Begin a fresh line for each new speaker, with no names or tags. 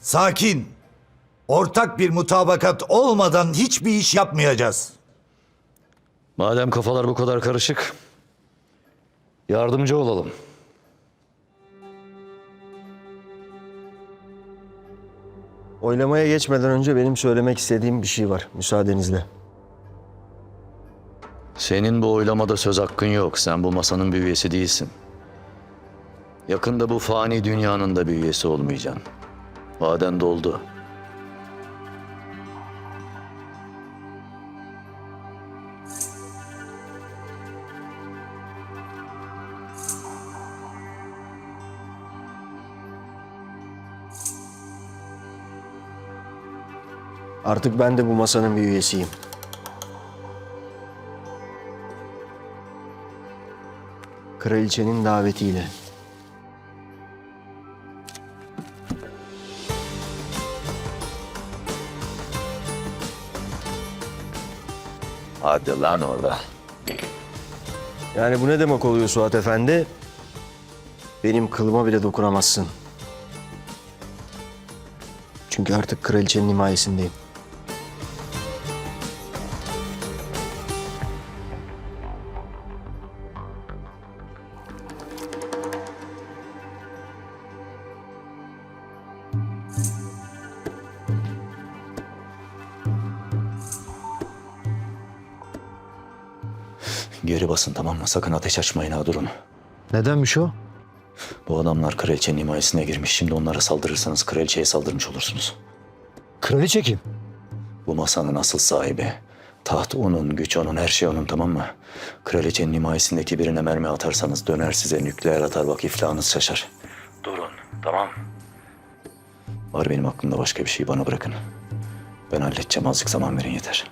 Sakin. Ortak bir mutabakat olmadan hiçbir iş yapmayacağız.
Madem kafalar bu kadar karışık, yardımcı olalım.
Oylamaya geçmeden önce benim söylemek istediğim bir şey var müsaadenizle.
Senin bu oylamada söz hakkın yok. Sen bu masanın bir üyesi değilsin. Yakında bu fani dünyanın da bir üyesi olmayacaksın. Vaden doldu.
Artık ben de bu masanın bir üyesiyim. Kraliçenin davetiyle.
Hadi lan orada.
Yani bu ne demek oluyor Suat Efendi? Benim kılıma bile dokunamazsın. Çünkü artık kraliçenin himayesindeyim.
Geri basın tamam mı? Sakın ateş açmayın ha durun.
Nedenmiş o?
Bu adamlar kraliçenin himayesine girmiş. Şimdi onlara saldırırsanız kraliçeye saldırmış olursunuz.
Kraliçe kim?
Bu masanın asıl sahibi. Taht onun, güç onun, her şey onun tamam mı? Kraliçenin himayesindeki birine mermi atarsanız döner size nükleer atar bak iflahınız şaşar. Durun tamam. Var benim aklımda başka bir şey bana bırakın. Ben halledeceğim azıcık zaman verin yeter.